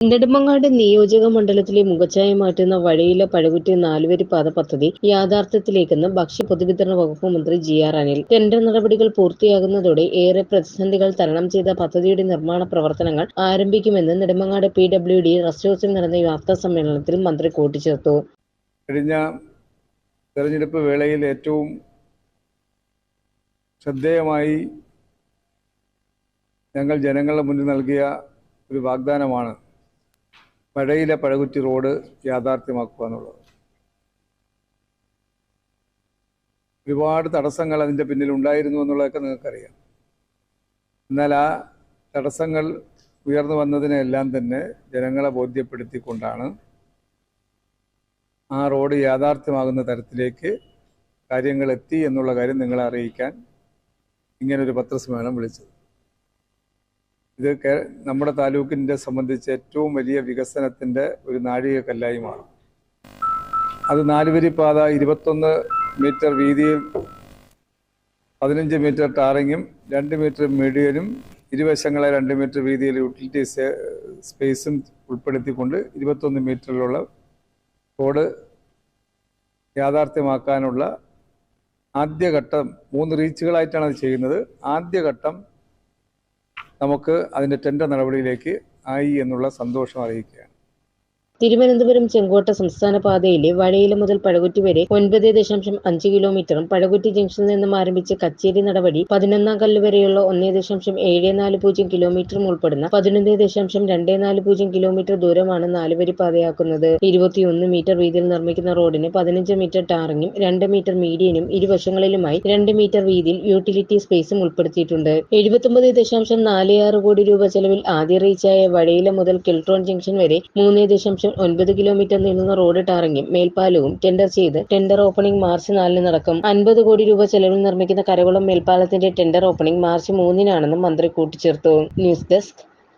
നെടുമങ്ങാട് നിയോജക മണ്ഡലത്തിലെ മുഖച്ഛായ മാറ്റുന്ന വഴിയിലെ പഴകുറ്റി നാലുവരി പാത പദ്ധതി യാഥാർത്ഥ്യത്തിലേക്കെന്ന് ഭക്ഷ്യ പൊതുവിതരണ വകുപ്പ് മന്ത്രി ജി ആർ അനിൽ. ടെൻഡർ നടപടികൾ പൂർത്തിയാകുന്നതോടെ ഏറെ പ്രതിസന്ധികൾ തരണം ചെയ്ത പദ്ധതിയുടെ നിർമ്മാണ പ്രവർത്തനങ്ങൾ ആരംഭിക്കുമെന്ന് Nedumangad P W D rest നടന്ന വാർത്താ സമ്മേളനത്തിൽ മന്ത്രി കൂട്ടിച്ചേർത്തു. കഴിഞ്ഞ തെരഞ്ഞെടുപ്പ് വേളയിൽ ഏറ്റവും ശ്രദ്ധേയമായി ഞങ്ങൾ ജനങ്ങളുടെ മുന്നിൽ നൽകിയ ഒരു വാഗ്ദാനമാണ് പഴയിലെ പഴകുറ്റി റോഡ് യാഥാർത്ഥ്യമാക്കുക എന്നുള്ളത് ഒരുപാട് തടസ്സങ്ങൾ അതിന്റെ പിന്നിൽ ഉണ്ടായിരുന്നു എന്നുള്ളതൊക്കെ നിങ്ങൾക്കറിയാം. എന്നാൽ ആ തടസ്സങ്ങൾ ഉയർന്നു വന്നതിനെല്ലാം തന്നെ ജനങ്ങളെ ബോധ്യപ്പെടുത്തിക്കൊണ്ടാണ് ആ റോഡ് യാഥാർത്ഥ്യമാകുന്ന തരത്തിലേക്ക് കാര്യങ്ങൾ എത്തി എന്നുള്ള കാര്യം നിങ്ങളെ അറിയിക്കാൻ ഇങ്ങനൊരു പത്രസമ്മേളനം വിളിച്ചത്. ഇത് നമ്മുടെ താലൂക്കിന്റെ സംബന്ധിച്ച് ഏറ്റവും വലിയ വികസനത്തിന്റെ ഒരു നാഴികക്കല്ലായി മാറും അത് നാലുവരി പാത ഇരുപത്തൊന്ന് മീറ്റർ വീതിയും പതിനഞ്ച് മീറ്റർ ടാറിങ്ങും രണ്ട് മീറ്റർ മീഡിയനും ഇരുവശങ്ങളെ രണ്ട് മീറ്റർ വീതിയിൽ യൂട്ടിലിറ്റി സ്പേസും ഉൾപ്പെടുത്തിക്കൊണ്ട് ഇരുപത്തൊന്ന് മീറ്ററിലുള്ള റോഡ് യാഥാർത്ഥ്യമാക്കാനുള്ള ആദ്യഘട്ടം മൂന്ന് റീച്ചുകളായിട്ടാണ് അത് ചെയ്യുന്നത്. ആദ്യഘട്ടം നമുക്ക് അതിന്റെ ടെൻഡർ നടപടിയിലേക്ക് ആയി എന്നുള്ള സന്തോഷം അറിയിക്കുകയാണ്. തിരുവനന്തപുരം ചെങ്കോട്ട സംസ്ഥാന പാതയിലെ വഴയില മുതൽ പഴകുറ്റി വരെ ഒൻപത് ദശാംശം അഞ്ച് കിലോമീറ്ററും പഴകുറ്റി ജംഗ്ഷനിൽ നിന്നും ആരംഭിച്ച കച്ചേരി നടപടി പതിനൊന്നാം കല്ല് വരെയുള്ള ഒന്നേ ദശാംശം ഏഴ് നാല് പൂജ്യം കിലോമീറ്ററും ഉൾപ്പെടുന്ന പതിനൊന്ന് ദശാംശം രണ്ട് നാല് പൂജ്യം കിലോമീറ്റർ ദൂരമാണ് നാലുവരി പാതയാക്കുന്നത്. ഇരുപത്തിയൊന്ന് മീറ്റർ വീതിയിൽ നിർമ്മിക്കുന്ന റോഡിന് പതിനഞ്ച് മീറ്റർ ടാറിങ്ങും രണ്ട് മീറ്റർ മീഡിയനും ഇരുവശങ്ങളിലുമായി രണ്ട് മീറ്റർ വീതിയിൽ യൂട്ടിലിറ്റി സ്പേസും ഉൾപ്പെടുത്തിയിട്ടുണ്ട്. എഴുപത്തൊമ്പത് ദശാംശം നാല് ആറ് കോടി രൂപ ചെലവിൽ ആദ്യ റീച്ചായ വഴയില മുതൽ കിൽട്രോൺ ജംഗ്ഷൻ വരെ മൂന്ന് ദശാംശം ഒൻപത് കിലോമീറ്റർ നീളുന്ന റോഡ് ടാറിങ്ങും മേൽപ്പാലവും ടെൻഡർ ചെയ്ത് ടെൻഡർ ഓപ്പണിംഗ് മാർച്ച് നാലിന് നടക്കും. അൻപത് കോടി രൂപ ചെലവിൽ നിർമ്മിക്കുന്ന കരകുളം മേൽപ്പാലത്തിന്റെ ടെൻഡർ ഓപ്പണിംഗ് മാർച്ച് മൂന്നിനാണെന്നും മന്ത്രി കൂട്ടിച്ചേർത്തു. News desk